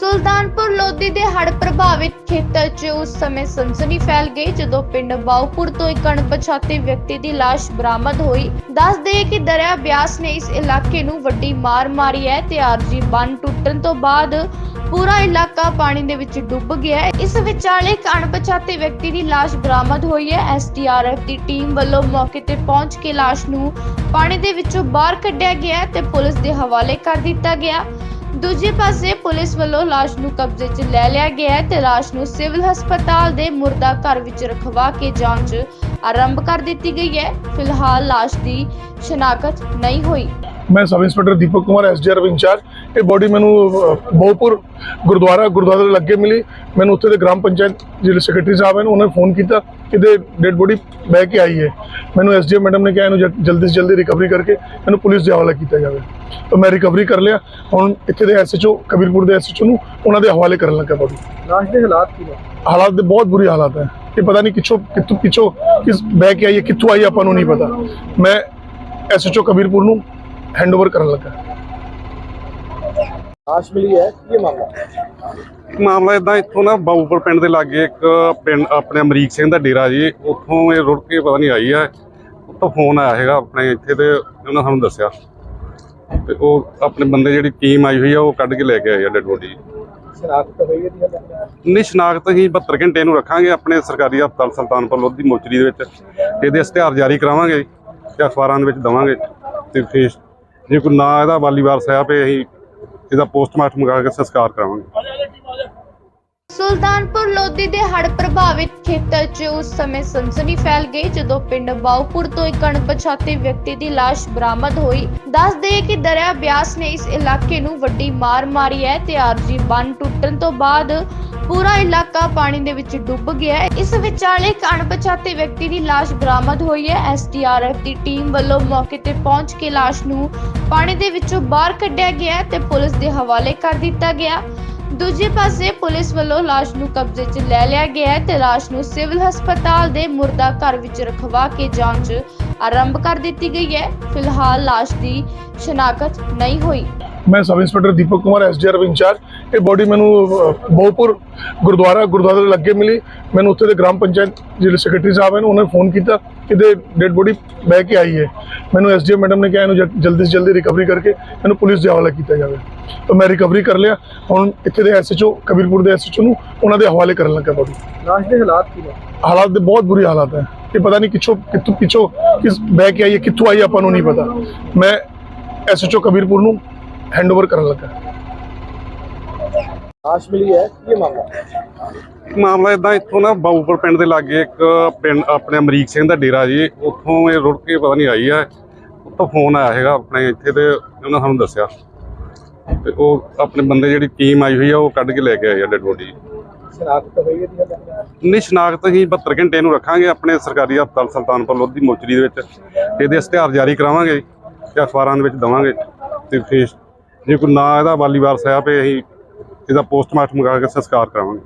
ਸੁਲਤਾਨਪੁਰ ਲੋਧੀ ਦੇ ਹੜ੍ਹ ਪ੍ਰਭਾਵਿਤ ਖੇਤਰ 'ਚ ਉਸ ਸਮੇਂ ਸਨਸਨੀ ਫੈਲ ਗਈ ਜਦੋਂ ਪਿੰਡ ਬਾਉਪੁਰ ਤੋਂ ਇੱਕ ਅਣਪਛਾਤੇ ਵਿਅਕਤੀ ਦੀ ਲਾਸ਼ ਬਰਾਮਦ ਹੋਈ। ਦੱਸਦੇ ਕਿ ਦਰਿਆ ਬਿਆਸ ਨੇ ਇਸ ਇਲਾਕੇ ਨੂੰ ਵੱਡੀ ਮਾਰ ਮਾਰੀ ਹੈ ਤੇ ਆਰਜੀ ਬੰਨ ਟੁੱਟਣ ਤੋਂ ਬਾਅਦ ਪੂਰਾ ਇਲਾਕਾ ਪਾਣੀ ਦੇ ਵਿੱਚ ਡੁੱਬ ਗਿਆ ਹੈ। ਇਸ ਵਿਚਾਲੇ ਇੱਕ ਅਣਪਛਾਤੇ ਵਿਅਕਤੀ ਦੀ ਲਾਸ਼ ਬਰਾਮਦ ਹੋਈ ਹੈ। ਐਸਡੀਆਰਐਫ ਦੀ ਟੀਮ ਵੱਲੋਂ ਮੌਕੇ ਤੇ ਪਹੁੰਚ ਕੇ ਲਾਸ਼ ਨੂੰ ਪਾਣੀ ਦੇ ਵਿੱਚੋਂ ਬਾਹਰ ਕੱਢਿਆ ਗਿਆ ਤੇ ਪੁਲਿਸ ਦੇ ਹਵਾਲੇ ਕਰ ਦਿੱਤਾ ਗਿਆ। ਦੂਜੇ ਪਾਸੇ ਪੁਲਿਸ ਵੱਲੋਂ ਲਾਸ਼ ਨੂੰ ਕਬਜ਼ੇ 'ਚ ਲੈ ਲਿਆ ਗਿਆ ਹੈ ਤੇ ਲਾਸ਼ ਨੂੰ ਸਿਵਲ ਹਸਪਤਾਲ ਦੇ ਮੁਰਦਾ ਘਰ ਵਿੱਚ ਰਖਵਾ ਕੇ ਜਾਂਚ ਆਰੰਭ ਕਰ ਦਿੱਤੀ ਗਈ ਹੈ। ਫਿਲਹਾਲ ਲਾਸ਼ ਦੀ ਸ਼ਨਾਖਤ ਨਹੀਂ ਹੋਈ। ਮੈਂ sub inspector Deepak Kumar SDRF incharge ਇਹ ਬੋਡੀ ਮੈਨੂੰ ਬਹੁਪੁਰ ਗੁਰਦੁਆਰਾ ਗੁਰਦੁਆਰੇ ਦੇ ਲੱਗੇ ਮਿਲੀ। ਮੈਨੂੰ ਉੱਥੇ ਦੇ ਗ੍ਰਾਮ ਪੰਚਾਇਤ ਜਿਹੜੇ ਸੈਕਟਰੀ ਸਾਹਿਬ ਹਨ ਉਹਨਾਂ ਨੇ ਫੋਨ ਕੀਤਾ ਕਿ ਦੇ ਡੈਡ ਬੋਡੀ ਬਹਿ ਕੇ ਆਈ ਹੈ। ਮੈਨੂੰ ਐਸਡੀਐਮ ਮੈਡਮ ਨੇ ਕਿਹਾ ਇਹਨੂੰ ਜਲਦੀ ਤੋਂ ਜਲਦੀ ਰਿਕਵਰੀ ਕਰਕੇ ਇਹਨੂੰ ਪੁਲਿਸ ਦੇ ਹਵਾਲੇ ਕੀਤਾ ਜਾਵੇ। ਤਾਂ ਮੈਂ ਰਿਕਵਰੀ ਕਰ ਲਿਆ। ਹੁਣ ਇੱਥੇ ਦੇ ਐਸਐਚਓ ਕਬੀਰਪੁਰ ਦੇ ਐਸਐਚਓ ਨੂੰ ਉਹਨਾਂ ਦੇ ਹਵਾਲੇ ਕਰਨ ਲੱਗਾ ਬੋਡੀ ਲਾਸ਼ ਦੇ ਹਾਲਾਤ ਕੀ ਨੇ? ਹਾਲਾਤ ਦੇ ਬਹੁਤ ਬੁਰੀ ਹਾਲਾਤ ਹੈ। ਇਹ ਪਤਾ ਨਹੀਂ ਕਿੱਥੋਂ ਕਿੱਥੋਂ ਪਿੱਛੋਂ ਕਿਸ ਬਹਿ ਕੇ ਆਈ ਹੈ ਕਿੱਥੋਂ ਆਈ ਆਪਾਂ ਨੂੰ ਨਹੀਂ ਪਤਾ। ਮੈਂ ਐਸਐਚਓ ਕਬੀਰਪੁਰ ਨੂੰ ਹੈਂਡਓਵਰ ਕਰਨ ਲੱਗਾ। ਲਾਸ਼ ਮਿਲੀ ਹੈ ਕੀ ਇਹ ਮਾਮਲਾ? ਮਾਮਲਾ ਇਦਾਂ ਇੱਥੋਂ ਨਾ ਬਾਊਪੁਰ ਪਿੰਡ ਦੇ ਲਾਗੇ ਇੱਕ ਪਿੰਡ ਆਪਣੇ ਅਮਰੀਕ ਸਿੰਘ ਦਾ ਡੇਰਾ ਜੀ ਉੱਥੋਂ ਇਹ ਰੁੜ ਕੇ ਪਤਾ ਨਹੀਂ ਆਈ ਹੈ ਉੱਥੋਂ ਫੋਨ ਆਇਆ ਹੈਗਾ ਆਪਣੇ ਇੱਥੇ ਤੇ ਉਹਨਾਂ ਸਾਨੂੰ ਦੱਸਿਆ। ਤੇ ਉਹ ਆਪਣੇ ਬੰਦੇ ਜਿਹੜੀ ਟੀਮ ਆਈ ਹੋਈ ਆ ਉਹ ਕੱਢ ਕੇ ਲੈ ਕੇ ਆਏ ਆ ਡੈਡ ਬੋਡੀ। ਸ਼ਨਾਖਤ ਹੋਈ ਇਹਦੀ ਹਾਲੇ। ਨਿਸ਼ਨਾਖਤ ਹੀ 72 ਘੰਟੇ ਨੂੰ ਰੱਖਾਂਗੇ ਆਪਣੇ ਸਰਕਾਰੀ ਹਸਪਤਾਲ ਸੁਲਤਾਨਪੁਰ ਲੋਧੀ ਮੋਚਰੀ ਦੇ ਵਿੱਚ। ਇਹਦੇ ਇਸ਼ਤਿਹਾਰ ਜਾਰੀ ਕਰਾਵਾਂਗੇ ਤੇ ਅਖਬਾਰਾਂ ਦੇ ਵਿੱਚ ਦਵਾਂਗੇ ਤੇ ਫਿਰ ਜੇ ਕੋਈ ਨਾ ਇਹਦਾ ਵਾਲੀ ਸਾਹਿਬ ਆ ਅਸੀਂ ਇਹਦਾ ਪੋਸਟਮਾਰਟਮ ਕਰਾ ਕੇ ਸੰਸਕਾਰ ਕਰਾਵਾਂਗੇ ਸੁਲਤਾਨਪੁਰ ਲੋਧੀ ਦੇ ਹੜ੍ਹ ਪ੍ਰਭਾਵਿਤ ਖੇਤਰ 'ਚ ਉਸ ਸਮੇਂ ਸਨਸਨੀ ਫੈਲ ਗਈ ਜਦੋਂ ਪਿੰਡ ਬਾਉਪੁਰ ਤੋਂ ਇੱਕ ਅਣਪਛਾਤੇ ਵਿਅਕਤੀ ਦੀ ਲਾਸ਼ ਬਰਾਮਦ ਹੋਈ। ਦੱਸਦੇ ਕਿ ਦਰਿਆ ਬਿਆਸ ਨੇ ਇਸ ਇਲਾਕੇ ਨੂੰ ਵੱਡੀ ਮਾਰ ਮਾਰੀ ਹੈ ਤੇ ਆਰਜੀ ਬੰਨ ਟੁੱਟਣ ਤੋਂ ਬਾਅਦ ਪੂਰਾ ਇਲਾਕਾ ਪਾਣੀ ਦੇ ਵਿੱਚ ਡੁੱਬ ਗਿਆ ਹੈ। ਇਸ ਵਿਚਾਲੇ ਇੱਕ ਅਣਪਛਾਤੇ ਵਿਅਕਤੀ ਦੀ ਲਾਸ਼ ਬਰਾਮਦ ਹੋਈ ਹੈ। ਐਸਡੀਆਰਐਫ ਦੀ ਟੀਮ ਵੱਲੋਂ ਮੌਕੇ ਤੇ ਪਹੁੰਚ ਕੇ ਲਾਸ਼ ਨੂੰ ਪਾਣੀ ਦੇ ਵਿੱਚੋਂ ਬਾਹਰ ਕੱਢਿਆ ਗਿਆ ਤੇ ਪੁਲਿਸ ਦੇ ਹਵਾਲੇ ਕਰ ਦਿੱਤਾ ਗਿਆ। ਦੂਜੇ ਪਾਸੇ ਪੁਲਿਸ ਵੱਲੋਂ ਲਾਸ਼ ਨੂੰ ਕਬਜ਼ੇ 'ਚ ਲੈ ਲਿਆ ਗਿਆ ਹੈ ਤੇ ਲਾਸ਼ ਨੂੰ ਸਿਵਲ ਹਸਪਤਾਲ ਦੇ ਮੁਰਦਾ ਘਰ ਵਿੱਚ ਰਖਵਾ ਕੇ ਜਾਂਚ ਆਰੰਭ ਕਰ ਦਿੱਤੀ ਗਈ ਹੈ। ਫਿਲਹਾਲ ਲਾਸ਼ ਦੀ ਸ਼ਨਾਖਤ ਨਹੀਂ ਹੋਈ। ਮੈਂ sub inspector Deepak Kumar SDRF incharge. ਇਹ ਬੋਡੀ ਮੈਨੂੰ ਬਹੁਪੁਰ ਗੁਰਦੁਆਰਾ ਗੁਰਦੁਆਰੇ ਦੇ ਲੱਗੇ ਮਿਲੀ। ਮੈਨੂੰ ਉੱਥੇ ਦੇ ਗ੍ਰਾਮ ਪੰਚਾਇਤ ਜਿਹੜੇ ਸੈਕਟਰੀ ਸਾਹਿਬ ਹਨ ਉਹਨਾਂ ਨੇ ਫੋਨ ਕੀਤਾ ਕਿ ਦੇ ਡੈਡ ਬੋਡੀ ਬਹਿ ਕੇ ਆਈ ਹੈ। ਮੈਨੂੰ ਐਸਡੀਐਮ ਮੈਡਮ ਨੇ ਕਿਹਾ ਇਹਨੂੰ ਜਲਦੀ ਤੋਂ ਜਲਦੀ ਰਿਕਵਰੀ ਕਰਕੇ ਇਹਨੂੰ ਪੁਲਿਸ ਦੇ ਹਵਾਲੇ ਕੀਤਾ ਜਾਵੇ। ਤਾਂ ਮੈਂ ਰਿਕਵਰੀ ਕਰ ਲਿਆ। ਹੁਣ ਇੱਥੇ ਦੇ ਐਸਐਚਓ ਕਬੀਰਪੁਰ ਦੇ ਐਸਐਚਓ ਨੂੰ ਉਹਨਾਂ ਦੇ ਹਵਾਲੇ ਕਰਨ ਲੱਗਾ ਬੋਡੀ ਲਾਸ਼ ਦੇ ਹਾਲਾਤ ਕੀ ਨੇ? ਹਾਲਾਤ ਦੇ ਬਹੁਤ ਬੁਰੀ ਹਾਲਾਤ ਹੈ। ਇਹ ਪਤਾ ਨਹੀਂ ਕਿੱਥੋਂ ਕਿੱਥੋਂ ਪਿੱਛੋਂ ਕਿਸ ਬਹਿ ਕੇ ਆਈ ਹੈ ਕਿੱਥੋਂ ਆਈ ਆਪਾਂ ਨੂੰ ਨਹੀਂ ਪਤਾ। ਮੈਂ ਐਸਐਚਓ ਕਬੀਰਪੁਰ ਨੂੰ ਹੈਂਡਓਵਰ ਕਰਨ ਲੱਗਾ। ਲਾਸ਼ ਮਿਲੀ ਹੈ? ਕੀ ਇਹ ਮਾਮਲਾ? ਮਾਮਲਾ ਇਦਾਂ ਇੱਥੋਂ ਨਾ ਬਾਊਪੁਰ ਪਿੰਡ ਦੇ ਲਾਗੇ ਇੱਕ ਪਿੰਡ ਆਪਣੇ ਅਮਰੀਕ ਸਿੰਘ ਦਾ ਡੇਰਾ ਜੀ ਉੱਥੋਂ ਇਹ ਰੁੜ ਕੇ ਪਤਾ ਨਹੀਂ ਆਈ ਹੈ ਉੱਥੋਂ ਫੋਨ ਆਇਆ ਹੈਗਾ ਆਪਣੇ ਇੱਥੇ ਤੇ ਉਹਨਾਂ ਸਾਨੂੰ ਦੱਸਿਆ। ਤੇ ਉਹ ਆਪਣੇ ਬੰਦੇ ਜਿਹੜੀ ਟੀਮ ਆਈ ਹੋਈ ਆ ਉਹ ਕੱਢ ਕੇ ਲੈ ਕੇ ਆਏ ਆ ਡੈਡ ਬੋਡੀ। ਸ਼ਨਾਖਤ ਹੋਈ ਇਹਦੀ ਹਾਲੇ? ਨਿਸ਼ਨਾਖਤ ਹੀ 72 ਘੰਟੇ ਨੂੰ ਰੱਖਾਂਗੇ ਆਪਣੇ ਸਰਕਾਰੀ ਹਸਪਤਾਲ ਸੁਲਤਾਨਪੁਰ ਲੋਧੀ ਮੋਚਰੀ ਦੇ ਵਿੱਚ। ਇਹਦੇ ਇਸ਼ਤਿਹਾਰ ਜਾਰੀ ਕਰਾਵਾਂਗੇ ਤੇ ਅਖਬਾਰਾਂ ਦੇ ਵਿੱਚ ਦਵਾਂਗੇ। ਤੇ ਫੇਰ ਜੇ ਕੋਈ ਨਾ ਇਹਦਾ ਵਾਲੀ ਵਾਰਸ ਆ ਅਸੀਂ ਇਹਦਾ ਪੋਸਟਮਾਰਟਮ ਕਰਾ ਕੇ ਸੰਸਕਾਰ ਕਰਾਵਾਂਗੇ।